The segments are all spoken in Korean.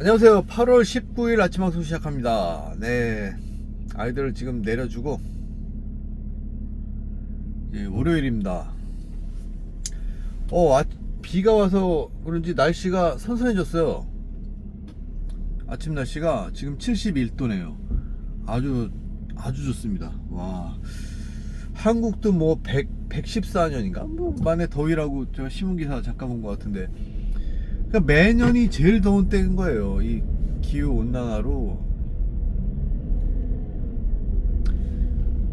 안녕하세요. 8월 19일 아침 방송 시작합니다. 네. 아이들을 지금 내려주고, 예, 월요일입니다. 어, 아, 비가 와서 그런지 날씨가 선선해졌어요. 아침 날씨가 지금 71도네요. 아주, 아주 좋습니다. 와. 한국도 뭐 100, 114년인가? 뭐 만에 더위라고 제가 신문기사 잠깐 본 것 같은데. 그러니까 매년이 제일 더운 때인 거예요. 이 기후 온난화로.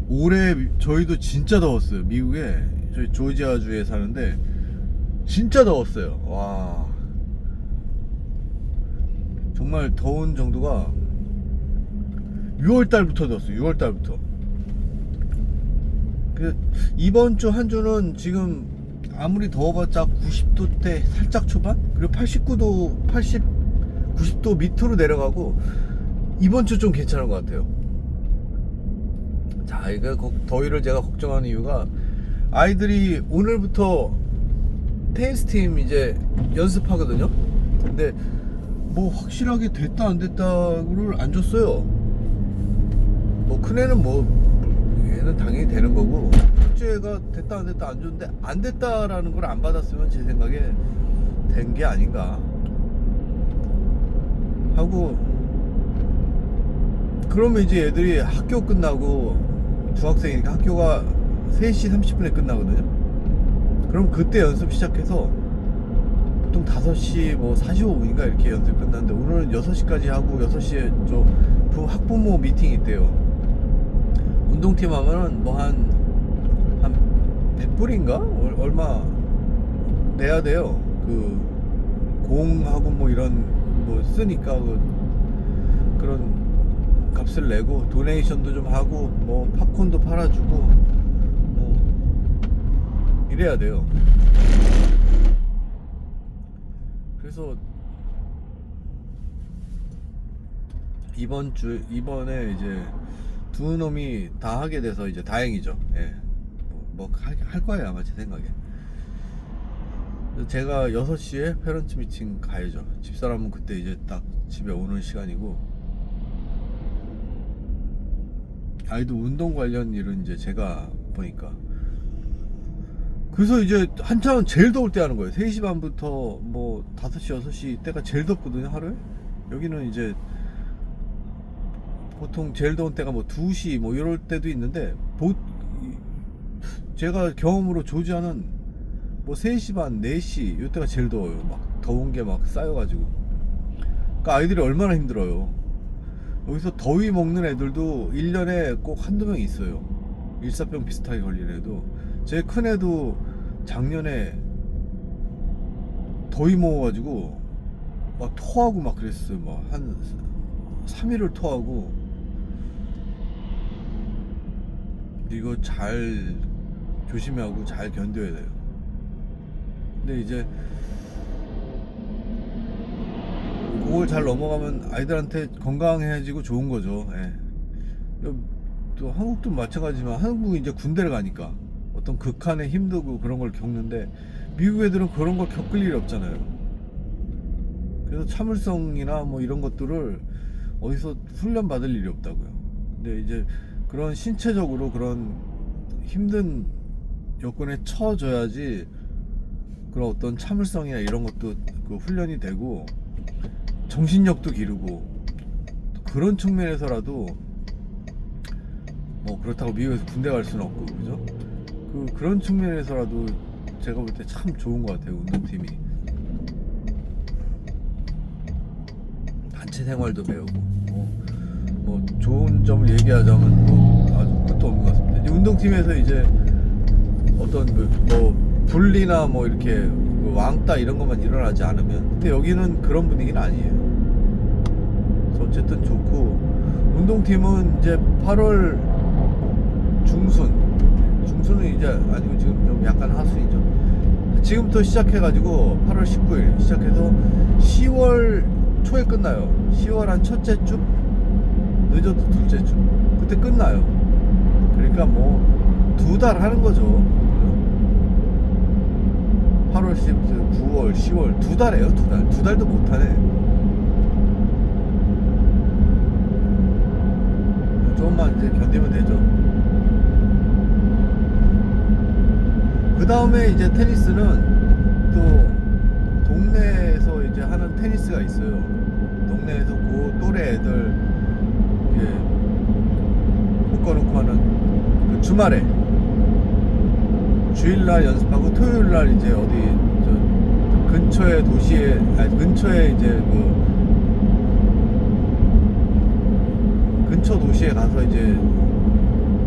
올해 미- 저희도 진짜 더웠어요. 미국에 저희 조지아 주에 사는데 진짜 더웠어요. 와. 정말 더운 정도가 6월 달부터 더웠어요. 6월 달부터. 그 이번 주 한 주는 지금 아무리 더워봤자 90도대 살짝 초반 그리고 89도 80 90도 밑으로 내려가고 이번 주 좀 괜찮은 것 같아요. 자 이거 거- 더위를 제가 걱정하는 이유가 아이들이 오늘부터 테니스 팀 이제 연습하거든요. 근데 뭐 확실하게 됐다 안 됐다를 안 줬어요. 뭐 큰애는 뭐 얘는 당연히 되는 거고 첫째가 됐다 안 됐다 안 줬는데 안 됐다라는 걸 안 받았으면 제 생각에 된 게 아닌가 하고 그러면 이제 애들이 학교 끝나고 중학생이니까 학교가 3시 30분에 끝나거든요 그럼 그때 연습 시작해서 보통 5시 뭐 45분인가 이렇게 연습 끝났는데 오늘은 6시까지 하고 6시에 저 부- 학부모 미팅이 있대요 운동팀 하면은 뭐 한, 한 100불인가? 얼마 내야 돼요. 그, 공하고 뭐 이런, 뭐 쓰니까 그, 그런 값을 내고, 도네이션도 좀 하고, 뭐 팝콘도 팔아주고, 뭐, 이래야 돼요. 그래서, 이번 주, 이번에 이제, 두 놈이 다 하게 돼서 이제 다행이죠. 예. 뭐, 뭐 거예요, 아마 제 생각에. 제가 6시에 페런츠 미팅 가야죠. 집사람은 그때 이제 딱 집에 오는 시간이고. 아이도 운동 관련 일은 이제 제가 보니까. 그래서 이제 한참 제일 더울 때 하는 거예요. 3시 반부터 뭐 5시, 6시 때가 제일 덥거든요, 하루에. 여기는 이제 보통 제일 더운 때가 뭐 2시 뭐 이럴 때도 있는데 보, 이- 제가 경험으로 조지아는 뭐 3시 반 4시 이때가 제일 더워요. 막 더운 게 막 쌓여가지고. 그러니까 아이들이 얼마나 힘들어요. 여기서 더위 먹는 애들도 1년에 꼭 한두 명 있어요. 일사병 비슷하게 걸린 애도. 제 큰 애도 작년에 더위 먹어가지고 막 토하고 막 그랬어요. 막 한 3일을 토하고. 이거 잘 조심하고 잘 견뎌야 돼요. 근데 이제 그걸 잘 넘어가면 아이들한테 건강해지고 좋은 거죠. 예. 또 한국도 마찬가지지만 한국은 이제 군대를 가니까 어떤 극한의 힘들고 그런 걸 겪는데 미국 애들은 그런 걸 겪을 일이 없잖아요. 그래서 참을성이나 뭐 이런 것들을 어디서 훈련 받을 일이 없다고요. 근데 이제 그런 신체적으로 그런 힘든 여건에 처져야지 그런 어떤 참을성이나 이런 것도 그 훈련이 되고 정신력도 기르고 그런 측면에서라도 뭐 그렇다고 미국에서 군대 갈 수는 없고 그죠? 그 그런 측면에서라도 제가 볼 때 참 좋은 것 같아요 운동팀이 단체 생활도 배우고 뭐, 뭐 좋은 점을 얘기하자면 뭐 아주 끝도 없는 것 같습니다. 이제 운동팀에서 이제 어떤 그 뭐 분리나 뭐 이렇게 그 왕따 이런 것만 일어나지 않으면 근데 여기는 그런 분위기는 아니에요. 어쨌든 좋고 운동팀은 이제 8월 중순 중순은 이제 아니고 지금 좀 약간 하순이죠. 지금부터 시작해가지고 8월 19일 시작해서 10월 초에 끝나요. 10월 한 첫째 주 늦어도 둘째 주 그때 끝나요. 그러니까 뭐 두 달 하는 거죠. 8월, 10월, 9월, 10월 두 달에요 두 달. 두 달도 못하네. 조금만 이제 견디면 되죠. 그 다음에 이제 테니스는 또 동네에서 이제 하는 테니스가 있어요. 동네에서 고 또래 애들 묶어놓고 하는 그 주말에 주일날 연습하고 토요일날 이제 어디 저 근처의 도시에 아니 근처에 이제 그 근처 도시에 가서 이제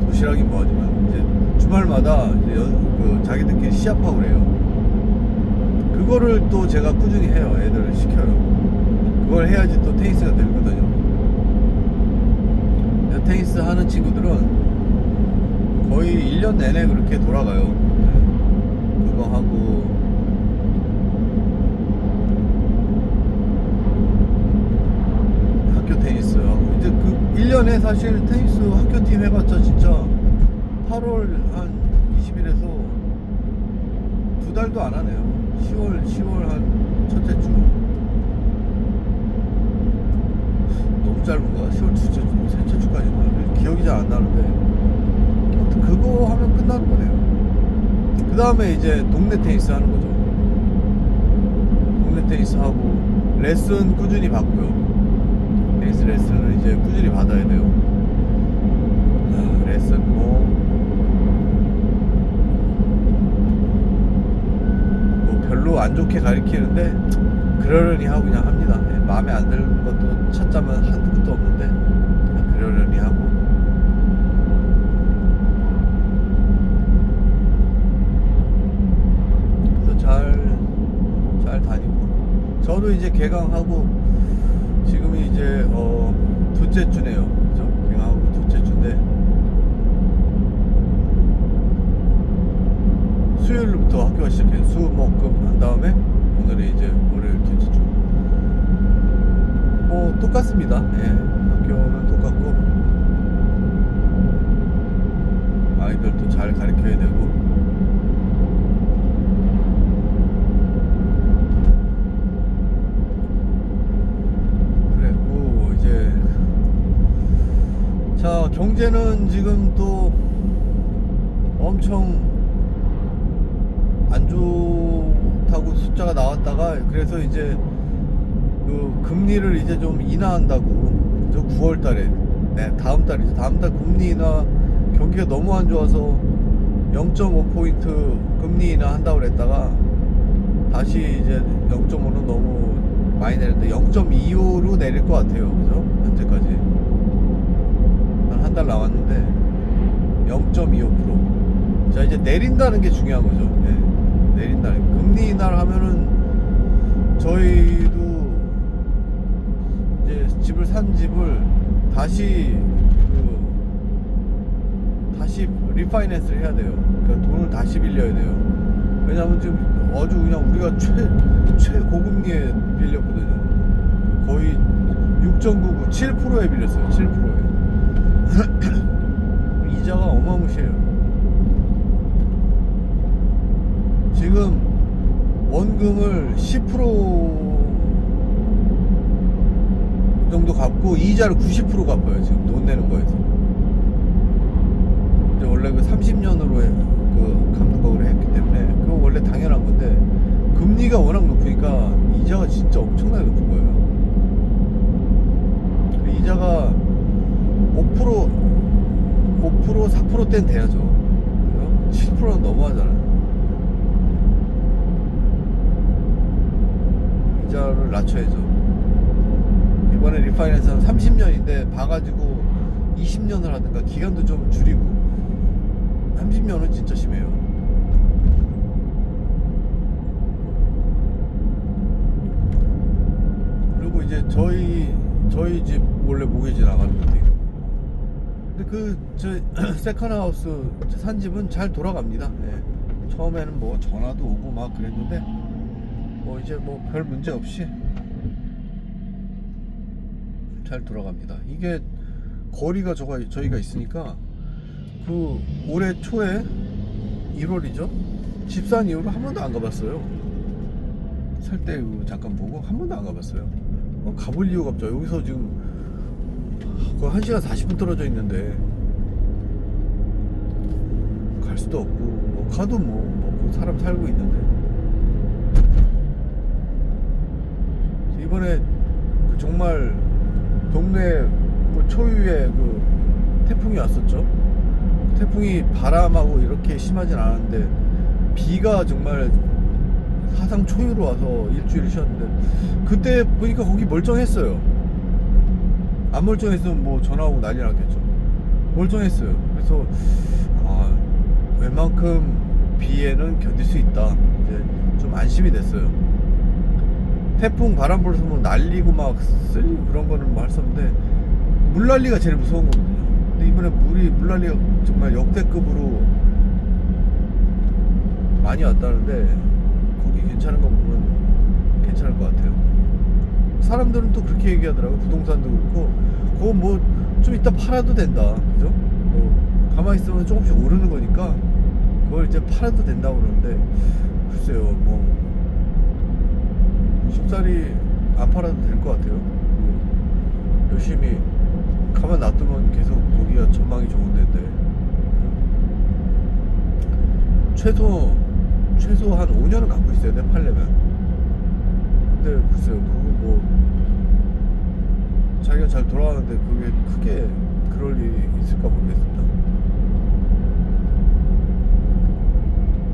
도시락이 뭐하지만 이제 주말마다 이제 연- 그 자기들끼리 시합하고 그래요. 그거를 또 제가 꾸준히 해요. 애들을 시켜요. 그걸 해야지 또 테니스가 되거든요. 테니스 하는 친구들은 거의 1년 내내 그렇게 돌아가요. 네. 그거 하고. 학교 테니스 하고. 이제 그 1년에 사실 테니스 학교 팀 해봤자 진짜 8월 한 20일에서 두 달도 안 하네요. 10월 10월 한 첫째 주. 너무 짧은가? 10월 둘째 주 셋째 주까지인가? 기억이 잘 안 나는데. 아무튼 그거 하면 끝나는 거네요 그 다음에 이제 동네 테니스 하는 거죠 동네 테니스 하고 레슨 꾸준히 받고요 테니스 레슨을 이제 꾸준히 받아야 돼요. 아, 레슨 뭐, 뭐 별로 안 좋게 가르치는데 그러려니 하고 그냥 합니다. 예, 마음에 안 드는 것도 찾자면 한두 끝도 없는데 이제 개강하고 지금 이제 어 둘째 주네요. 그죠? 개강하고 둘째 주인데 수요일부터 학교가 시작해요. 수, 목, 금 한 다음에 오늘이 이제 월요일 두째 주. 뭐 똑같습니다. 예. 학교는 똑같고 아이들도 잘 가르쳐야 되고 자 경제는 지금 또 엄청 안 좋다고 숫자가 나왔다가 그래서 이제 그 금리를 이제 좀 인하한다고 저 9월 달에 네 다음 달이죠 다음 달 금리 인하 경기가 너무 안 좋아서 0.5포인트 금리 인하 한다고 그랬다가 다시 이제 0.5는 너무 많이 내렸는데 0.25로 내릴 것 같아요. 그죠? 현재까지. 한한달 남았는데 0.25%. 자, 이제 내린다는 게 중요한 거죠. 예. 내린다는. 금리 인하를 하면은 저희도 이제 집을 산 집을 다시 그 다시 리파이낸스를 해야 돼요. 그러니까 돈을 다시 빌려야 돼요. 왜냐하면 지금 아주 그냥 우리가 최 최고금리에 빌렸거든요. 거의 6.99 7%에 빌렸어요. 7%에 이자가 어마무시해요. 지금 원금을 10% 정도 갚고 이자를 90% 갚아요. 지금 돈 내는 거에서. 이제 원래 그 30년으로 그 감독을 했기 때문에 그거 원래 당연한 건데 금리가 워낙 높으니까 이자가 진짜 엄청나게 높은 거예요. 그 이자가 5% 5% 4%대는 돼야죠. 그죠? 7%는 너무하잖아요. 이자를 낮춰야죠. 이번에 리파이낸스는 30년인데 봐가지고 20년을 하든가 기간도 좀 줄이고 30년은 진짜 심해요. 그리고 이제 저희 저희 집 원래 모기지 나가는. 근데 그저 세컨하우스 산 집은 잘 돌아갑니다. 예. 처음에는 뭐 전화도 오고 막 그랬는데 뭐 이제 뭐 별 문제 없이 잘 돌아갑니다. 이게 거리가 저가 저희가 있으니까 그 올해 초에 1월이죠. 집산 이후로 한 번도 안 가봤어요. 살때그 잠깐 보고 한 번도 안 가봤어요. 어, 가볼 이유가 없죠. 여기서 지금 거의 1시간 40분 떨어져 있는데 갈 수도 없고 뭐 가도 뭐 먹고 사람 살고 있는데 이번에 그 정말 동네 그 초유의 그 태풍이 왔었죠. 태풍이 바람하고 이렇게 심하진 않았는데 비가 정말 사상 초유로 와서 일주일 쉬었는데 그때 보니까 거기 멀쩡했어요. 안 멀쩡했으면 뭐 전화 오고 난리 났겠죠. 멀쩡했어요. 그래서 아, 웬만큼 비에는 견딜 수 있다. 이제 좀 안심이 됐어요. 태풍 바람 불어서 뭐 날리고 막 쓸리고 그런 거는 뭐 할 수 없는데 물난리가 제일 무서운 거거든요. 근데 이번에 물이 물난리가 정말 역대급으로 많이 왔다는데 거기 괜찮은 거 보면 괜찮을 것 같아요. 사람들은 또 그렇게 얘기하더라고. 부동산도 그렇고. 그거 뭐 좀 이따 팔아도 된다. 그죠? 뭐 가만히 있으면 조금씩 오르는 거니까 그걸 이제 팔아도 된다고 그러는데 글쎄요 뭐 쉽사리 안 팔아도 될 것 같아요. 그 열심히 가만 놔두면 계속 보기가 전망이 좋은 데인데. 최소 최소 한 5년은 갖고 있어야 돼 팔려면. 근데 글쎄요 그거 뭐 자기가 잘 돌아가는데 그게 크게 그럴 일이 있을까 모르겠습니다.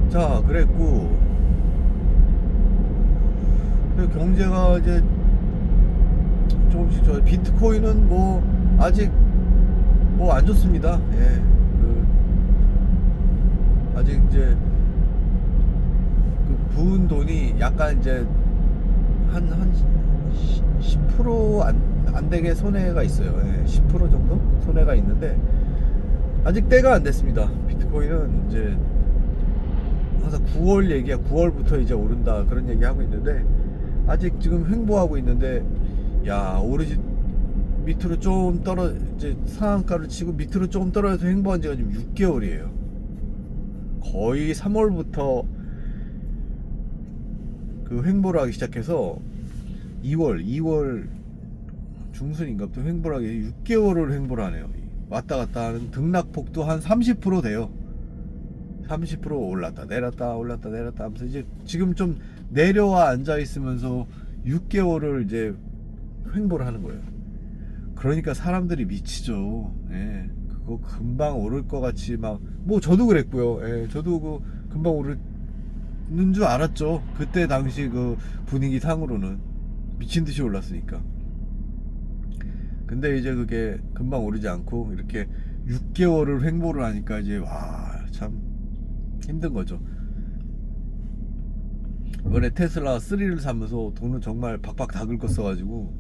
자 그랬고. 그 경제가 이제 조금씩 좋아 비트코인은 뭐 아직 뭐 안 좋습니다. 예 그 아직 이제 그 부은 돈이 약간 이제 한, 한 10%안 안 되게 손해가 있어요. 예, 10% 정도 손해가 있는데 아직 때가 안 됐습니다. 비트코인은 이제 항상 9월 얘기야. 9월부터 이제 오른다 그런 얘기 하고 있는데 아직 지금 횡보하고 있는데 야 오르지 밑으로 좀 떨어 이제 상한가를 치고 밑으로 조금 떨어져서 횡보한 지가 지금 6개월이에요. 거의 3월부터 그 횡보를 하기 시작해서 2월, 2월 중순인가부터 횡보를 하게 6개월을 횡보를 하네요. 왔다 갔다 하는 등락폭도 한 30% 돼요. 30% 올랐다 내렸다 올랐다 내렸다 하면서 이제 지금 좀 내려와 앉아 있으면서 6개월을 이제 횡보를 하는 거예요. 그러니까 사람들이 미치죠. 예. 그거 금방 오를 것 같이 막 뭐 저도 그랬고요. 예. 저도 그 금방 오르는 줄 알았죠. 그때 당시 그 분위기 상으로는 미친 듯이 올랐으니까. 근데 이제 그게 금방 오르지 않고 이렇게 6개월을 횡보를 하니까 이제 와 참 힘든 거죠. 이번에 테슬라 3를 사면서 돈은 정말 박박 다 긁었어가지고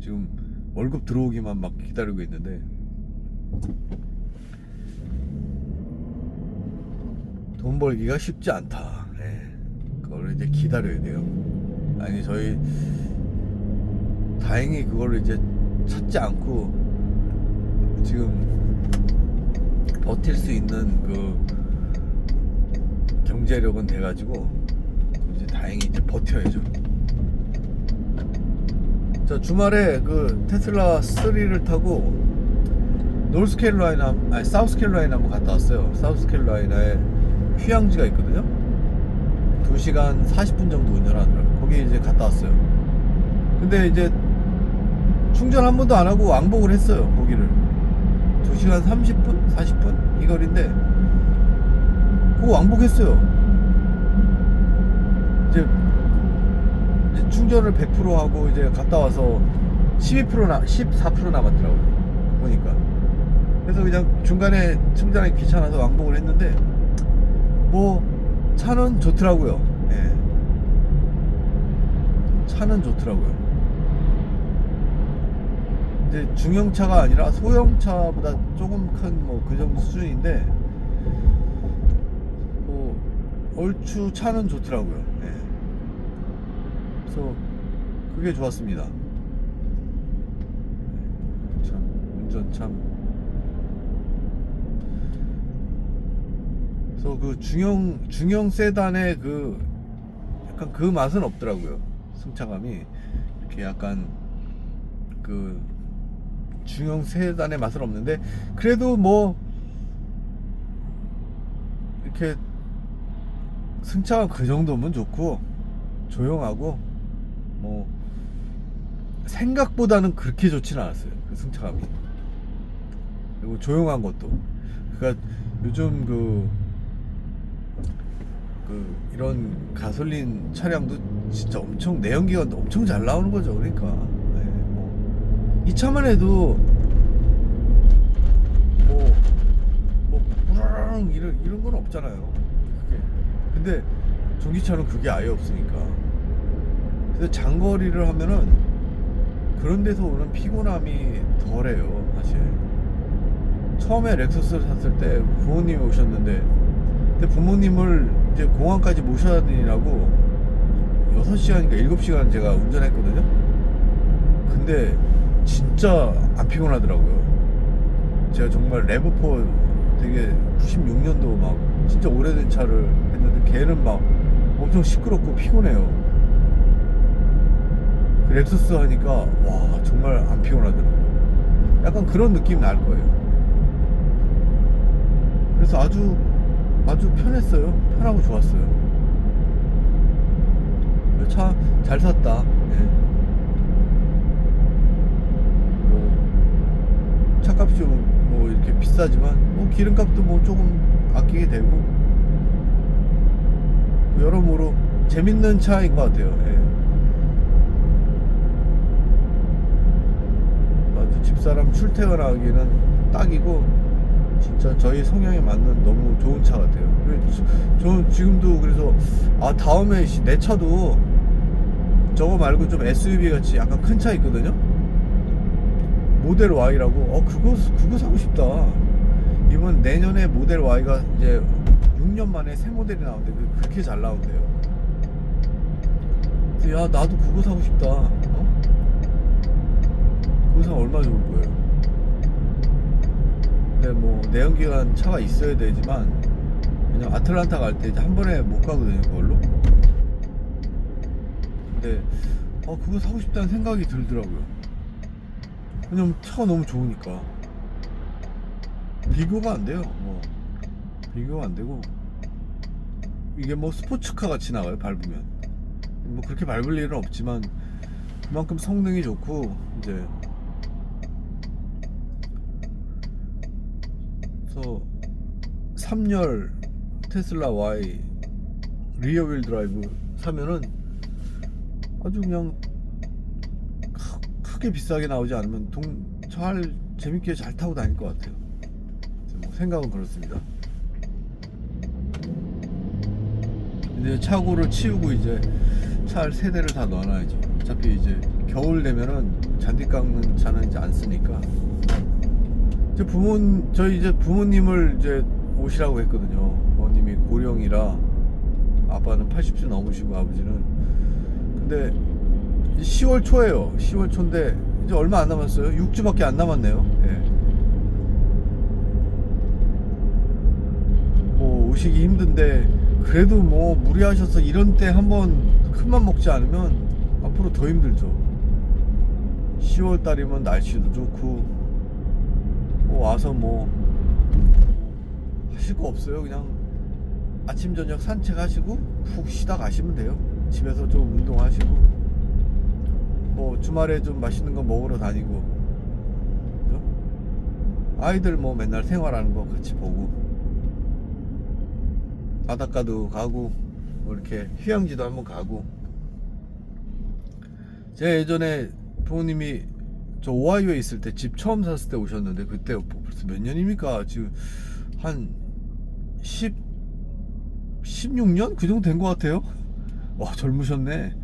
지금 월급 들어오기만 막 기다리고 있는데 돈 벌기가 쉽지 않다. 네. 그걸 이제 기다려야 돼요. 아니 저희 다행히 그걸 이제 찾지 않고 지금 버틸 수 있는 그 경제력은 돼가지고 이제 다행히 이제 버텨야죠. 자 주말에 그 테슬라 3를 타고 노스캐롤라이나 아니 사우스캐롤라이나 한번 갔다 왔어요. 사우스캐롤라이나에 휴양지가 있거든요. 2시간 40분 정도 운전하더라고요. 거기 이제 갔다 왔어요. 근데 이제 충전 한 번도 안 하고 왕복을 했어요. 거기를. 2시간 30분? 40분? 이 거리인데 그거 왕복했어요. 이제, 이제 충전을 100% 하고 이제 갔다 와서 12%나 14% 남았더라고요. 보니까. 그래서 그냥 중간에 충전하기 귀찮아서 왕복을 했는데 뭐 차는 좋더라고요. 예. 차는 좋더라고요. 이제 중형차가 아니라 소형차보다 조금 큰 뭐 그 정도 수준인데 뭐 얼추 차는 좋더라고요. 예. 그래서 그게 좋았습니다. 참 운전 참 그래서 그 중형 중형 세단의 그 약간 그 맛은 없더라고요. 승차감이 이렇게 약간 그 중형 세단의 맛은 없는데 그래도 뭐 이렇게 승차감 그 정도면 좋고 조용하고 뭐 생각보다는 그렇게 좋지는 않았어요. 그 승차감이. 그리고 조용한 것도. 그러니까 요즘 그, 그 이런 가솔린 차량도 진짜 엄청 내연기가 엄청 잘 나오는 거죠. 그러니까. 이 차만 해도 뭐, 뭐, 우르릉 이런, 이런 건 없잖아요. 그게. 근데 전기차는 그게 아예 없으니까. 그래서 장거리를 하면은 그런 데서 오는 피곤함이 덜해요, 사실. 처음에 렉서스를 샀을 때 부모님이 오셨는데, 근데 부모님을 이제 공항까지 모셔야 되느라고 6시간인가 7시간 제가 운전했거든요. 근데 진짜 안 피곤하더라고요. 제가 정말 레브4 되게 96년도 막 진짜 오래된 차를 했는데 걔는 막 엄청 시끄럽고 피곤해요. 그 렉서스 하니까 와 정말 안 피곤하더라고요. 약간 그런 느낌 날 거예요. 그래서 아주 아주 편했어요. 편하고 좋았어요. 차 잘 샀다. 예. 뭐 차값이 좀 뭐 이렇게 비싸지만 뭐 기름값도 뭐 조금 아끼게 되고 뭐 여러모로 재밌는 차인 것 같아요. 예. 아주 집사람 출퇴근하기는 딱이고 진짜 저희 성향에 맞는 너무 좋은 차 같아요. 저는 지금도 그래서 아 다음에 씨, 내 차도 저거 말고 좀 SUV 같이 약간 큰 차 있거든요. 모델 Y라고 어 그거 그거 사고 싶다. 이번 내년에 모델 Y가 이제 6년 만에 새 모델이 나오는데 그- 그렇게 잘 나온대요. 야 나도 그거 사고 싶다. 어? 그거 사면 얼마 좋을 거예요. 근데 뭐 내연기관 차가 있어야 되지만 왜냐면 아틀란타 갈 때 한 번에 못 가거든요 그걸로. 근데 어 그거 사고 싶다는 생각이 들더라고요. 왜냐면 차가 너무 좋으니까 비교가 안 돼요. 뭐 비교가 안 되고 이게 뭐 스포츠카 같이 나가요 밟으면 뭐 그렇게 밟을 일은 없지만 그만큼 성능이 좋고 이제 그래서 3열 테슬라 Y 리어 휠 드라이브 사면은 아주 그냥 크- 크게 비싸게 나오지 않으면 동, 잘 재밌게 잘 타고 다닐 것 같아요. 뭐 생각은 그렇습니다. 이제 차고를 치우고 이제 차 세 대를 다 넣어놔야죠. 어차피 이제 겨울 되면은 잔디 깎는 차는 이제 안 쓰니까. 이제 부모 저희 이제 부모님을 이제 오시라고 했거든요. 부모님이 고령이라 아빠는 80세 넘으시고 아버지는 근데 10월 초에요. 10월 초인데 이제 얼마 안 남았어요. 6주밖에 안 남았네요. 예. 뭐 오시기 힘든데 그래도 뭐 무리하셔서 이런 때 한번 큰맘 먹지 않으면 앞으로 더 힘들죠. 10월 달이면 날씨도 좋고 뭐 와서 뭐 하실 거 없어요. 그냥 아침 저녁 산책하시고 푹 쉬다 가시면 돼요. 집에서 좀 운동하시고 뭐 주말에 좀 맛있는 거 먹으러 다니고? 아이들 뭐 맨날 생활하는 거 같이 보고 바닷가도 가고 뭐 이렇게 휴양지도 한번 가고 제가 예전에 부모님이 저 오하이오에 있을 때 집 처음 샀을 때 오셨는데 그때 벌써 몇 년입니까? 지금 한 10, 16년? 그 정도 된 것 같아요. 와, 젊으셨네.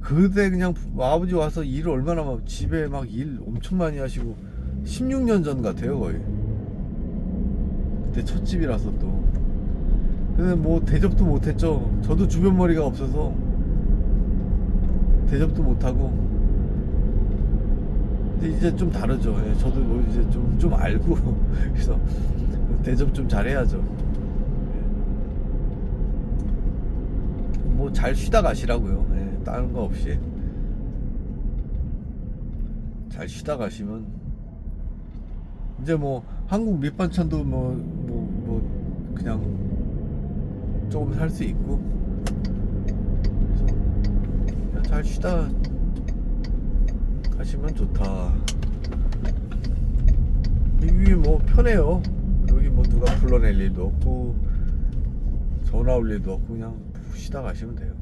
그때 그냥 부- 아버지 와서 일을 얼마나 막 집에 막 일 엄청 많이 하시고 16년 전 같아요, 거의. 그때 첫 집이라서 또. 근데 뭐 대접도 못 했죠. 저도 주변 머리가 없어서 대접도 못 하고. 근데 이제 좀 다르죠. 예, 저도 뭐 이제 좀, 좀 알고. 그래서 대접 좀 잘해야죠. 뭐 잘 쉬다 가시라고요. 예, 다른 거 없이. 잘 쉬다 가시면 이제 뭐 한국 밑반찬도 뭐 뭐 뭐 그냥 조금 살 수 있고. 그래서 그냥 잘 쉬다 가시면 좋다. 여기 뭐 편해요. 여기 뭐 누가 불러낼 일도 없고 전화 올 일도 없고 그냥 푹 쉬다 가시면 돼요.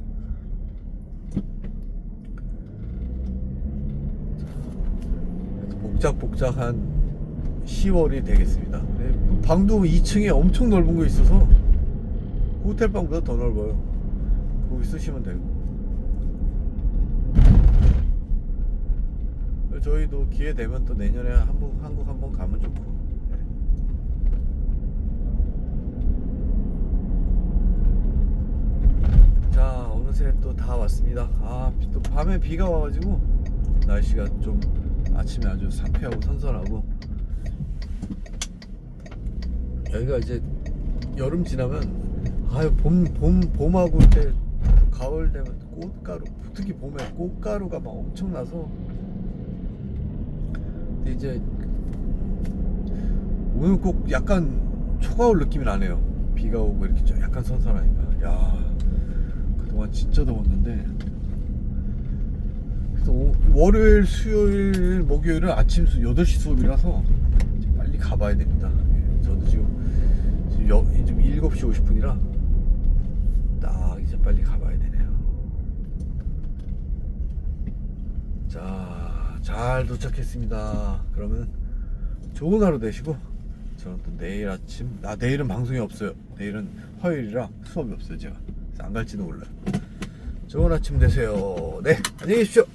복작복작한 10월이 되겠습니다. 네, 방도 2층에 엄청 넓은 거 있어서 호텔 방보다 더 넓어요 거기 쓰시면 되고 저희도 기회 되면 또 내년에 한국 한국 한번 가면 좋고. 네. 자 어느새 또 다 왔습니다. 아또 밤에 비가 와가지고 날씨가 좀 아침에 아주 상쾌하고 선선하고 여기가 이제 여름 지나면 아유 봄 봄 봄하고 이제 가을 되면 꽃가루 특히 봄에 꽃가루가 막 엄청나서 근데 이제 오늘 꼭 약간 초가을 느낌이 나네요. 비가 오고 이렇게 좀 약간 선선하니까. 야 그동안 진짜 더웠는데. 그래서 오- 월요일, 수요일, 목요일은 아침 수 8시 수업이라서 빨리 가봐야 됩니다. 예, 저도 지금, 지금, 여, 지금 7시 50분이라 딱 이제 빨리 가봐야 되네요. 자, 잘 도착했습니다. 그러면 좋은 하루 되시고 저는 또 내일 아침 나 내일은 방송이 없어요. 내일은 화요일이라 수업이 없어요, 제가. 안 갈지도 몰라요. 좋은 아침 되세요. 네, 안녕히 계십시오.